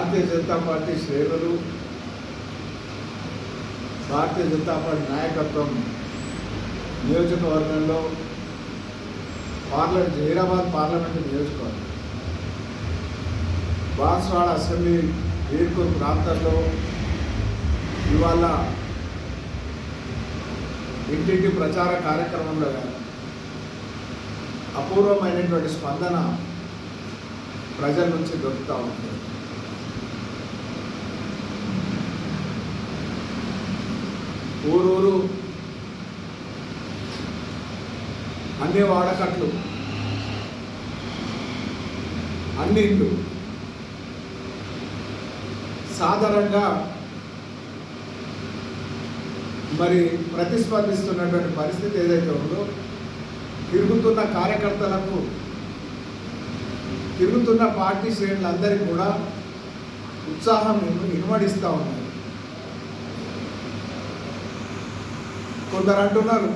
Bharatiya Janata party శ్రేణులు Bharatiya Janata party నాయకత్వం నియోజకవర్గంలో పార్లమెంట్ హైదరాబాద్ పార్లమెంటు నియోజకవర్గం. బాన్స్వాడ అసెంబ్లీ వీర్కూర్ ప్రాంతంలో ఇవాళ ఇంటింటి ప్రచార కార్యక్రమంలో కానీ అపూర్వమైనటువంటి స్పందన ప్రజల నుంచి దొరుకుతూ ఉంటుంది ఊరూరు అన్ని వాడకట్లు అన్ని ఇళ్ళు సాధారణంగా మరి ప్రతిస్పందిస్తున్నటువంటి పరిస్థితి ఏదైతే ఉందో తిరుగుతున్న కార్యకర్తలకు తిరుగుతున్న పార్టీ శ్రేణులందరికీ కూడా ఉత్సాహం ఇన్వడిస్తూ ఉన్నాం కొందరు అంటున్నారు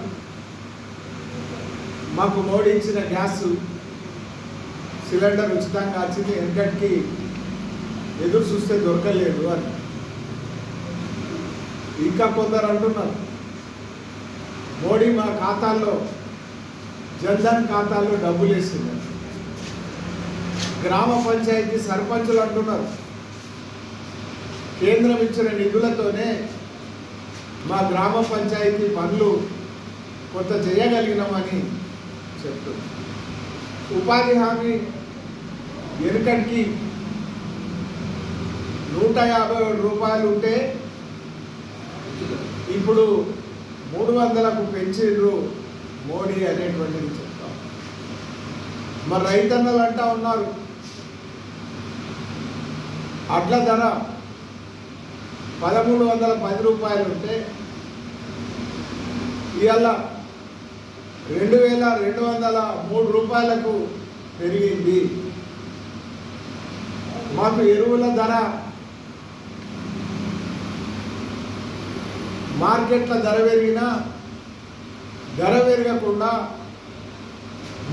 మాకు మోడీ ఇచ్చిన గ్యాస్ సిలిండర్ ఉచితంగా వచ్చింది వెనకటికి ఎదురు చూస్తే దొరకలేదు అని. ఇంకా కొందరు అంటున్నారు మోడీ మా ఖాతాల్లో జన్ధన్ ఖాతాల్లో డబ్బులు వేసింది. గ్రామ పంచాయతీ సర్పంచులు అంటున్నారు కేంద్రం ఇచ్చిన నిధులతోనే మా గ్రామ పంచాయతీ పనులు కొంత చేయగలిగినామని చెప్తుంది ఉపాధి హామీ వెనుకటికి నూట యాభై రూపాయలు ఉంటే ఇప్పుడు మూడు వందలకు పెంచిండ్రు మోడీ అనేటువంటిది చెప్తాం. మరి రైతన్నలు అంటా ఉన్నారు. అట్ల ధర పదమూడు వందల పది రూపాయలు ఉంటే ఇవాళ రెండు వేల రెండు వందల మూడు రూపాయలకు పెరిగింది. మాకు ఎరువుల ధర మార్కెట్ల ధర పెరిగినా ధర పెరగకుండా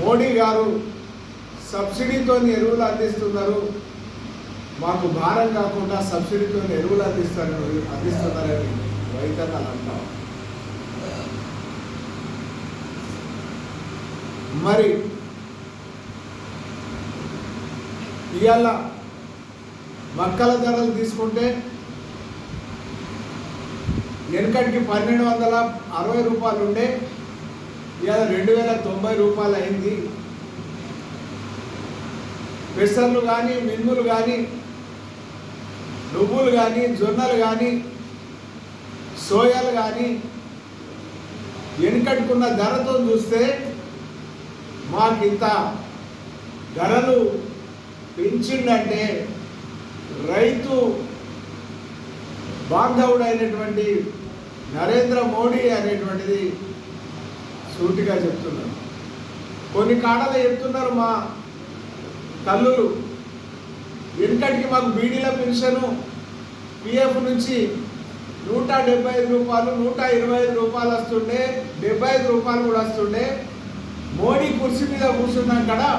మోడీ గారు సబ్సిడీతో ఎరువులు అందిస్తున్నారు. మాకు భారం కాకుండా సబ్సిడీతో ఎరువులు అందిస్తారు అందిస్తున్నారని రైతన్నలు అంటాం మరి ఇవాళ మక్కల ధరలు తీసుకుంటే వెనకటికి పన్నెండు వందల అరవై రూపాయలు ఉండే ఇవాళ రెండు వేల తొంభై రూపాయలు అయింది. పెసర్లు కానీ మిన్నులు కానీ నువ్వులు కానీ జొన్నలు కానీ సోయాలు కానీ వెనుకట్టుకున్న ధరతో చూస్తే మాకింత ధరలు పెంచిండంటే రైతు బాంధవుడైనటువంటి నరేంద్ర మోడీ అనేటువంటిది సూటిగా చెప్తున్నారు. కొన్ని కాడలు చెప్తున్నారు మా తల్లులు. వెనుకటికి మాకు బీడీల పెన్షను పిఎఫ్ నుంచి నూట డెబ్బై ఐదు రూపాయలు నూట ఇరవై ఐదు రూపాయలు వస్తుండే డెబ్బై ఐదు రూపాయలు కూడా వస్తుండే. మోడీ కుర్చీ మీద కూర్చున్నాం కదా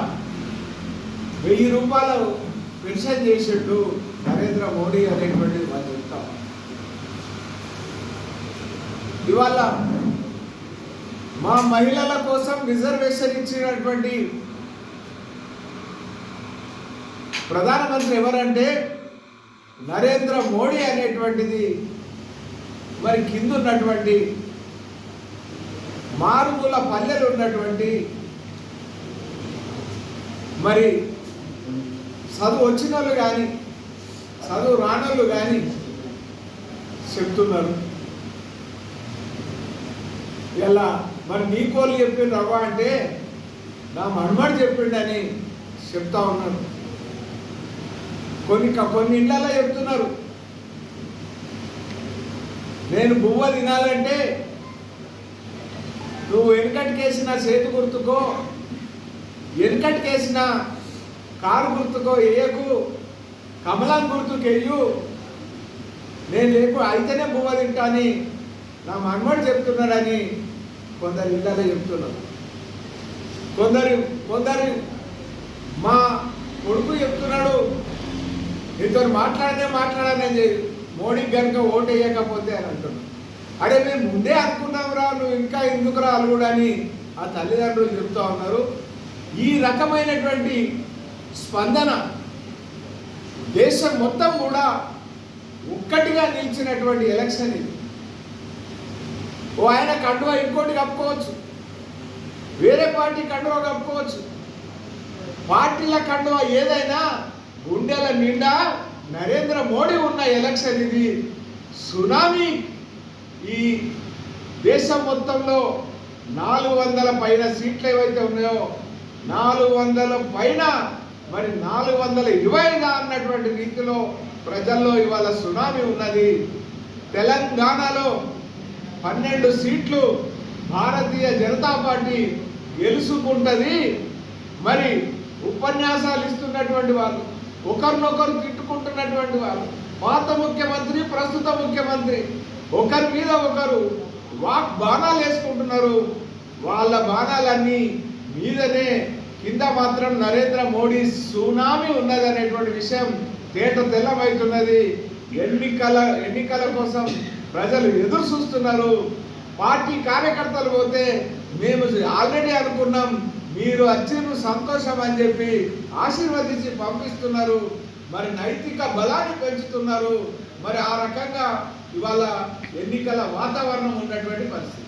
వెయ్యి రూపాయలు పెన్షన్ చేసేట్టు నరేంద్ర మోడీ అనేటువంటిది మనం చెప్తాం. ఇవాళ మా మహిళల కోసం రిజర్వేషన్ ఇచ్చినటువంటి ప్రధానమంత్రి ఎవరంటే నరేంద్ర మోడీ అనేటువంటిది. మరి కింద ఉన్నటువంటి మారుమూల పల్లెలు ఉన్నటువంటి మరి చదువు వచ్చిన వాళ్ళు కానీ చదువు రానోళ్ళు కానీ చెప్తున్నారు. ఇలా మరి నీ కోళ్ళు చెప్పిండు రవ్వ అంటే నా మనుమడు చెప్పిండని చెప్తా ఉన్నాను కొన్ని కొన్ని ఇళ్ళల్లో చెప్తున్నారు. నేను బువ్వ తినాలంటే నువ్వు వెనకటికేసిన చేతి గుర్తుకో వెనకటికేసిన కారు గుర్తుకో వేయకు కమలం గుర్తుకు వెయ్యు నేను లేకు అయితేనే బువ్వ తింటాని నా మనవాడు చెప్తున్నాడని కొందరు ఇళ్ళలో చెప్తున్నారు. కొందరు కొందరు మా కొడుకు చెప్తున్నాడు నీతో మాట్లాడనే మాట్లాడనే మోడీ కనుక ఓటు వేయకపోతే అని అంటున్నాడు. అడే మేము ముందే అనుకున్నాం రా నువ్వు ఇంకా ఎందుకు రా అని ఆ తల్లిదండ్రులు చెప్తా ఉన్నారు. ఈ రకమైనటువంటి స్పందన దేశం మొత్తం కూడా ఒక్కటిగా నిలిచినటువంటి ఎలక్షన్ ఇది. ఓ ఆయన కండువా ఇంకోటి కప్పుకోవచ్చు. వేరే పార్టీ కండువా కప్పుకోవచ్చు. పార్టీల కండువా ఏదైనా గుండెల నిండా నరేంద్ర మోడీ ఉన్న ఎలక్షన్ ఇది. సునామీ. ఈ దేశం మొత్తంలో నాలుగు వందల పైన సీట్లు ఏవైతే ఉన్నాయో నాలుగు వందల పైన మరి నాలుగు వందల ఇరవైగా అన్నటువంటి రీతిలో ప్రజల్లో ఇవాళ సునామీ ఉన్నది. తెలంగాణలో పన్నెండు సీట్లు భారతీయ జనతా పార్టీ గెలుచుకుంటుంది మరి ఉపన్యాసాలు ఇస్తున్నటువంటి వాళ్ళు ఒకరినొకరు తిట్టుకుంటున్నటువంటి వారు. పాత ముఖ్యమంత్రి ప్రస్తుత ముఖ్యమంత్రి. ఒకరి మీద ఒకరు వాక్ బాణాలు వేసుకుంటున్నారు. వాళ్ళ బాణాలన్నీ మీదనే కింద మాత్రం నరేంద్ర మోడీ సునామీ ఉన్నది అనేటువంటి విషయం తేట తెల్లమవుతున్నది ఎన్నికల ఎన్నికల కోసం ప్రజలు ఎదురు చూస్తున్నారు. పార్టీ కార్యకర్తలు పోతే మేము ఆల్రెడీ అనుకున్నాం. మీరు వచ్చిన సంతోషం అని చెప్పి ఆశీర్వదించి పంపిస్తున్నారు. మరి నైతిక బలాన్ని పెంచుతున్నారు. మరి ఆ రకంగా ఇవాళ ఎన్నికల వాతావరణం ఉన్నటువంటి పరిస్థితి.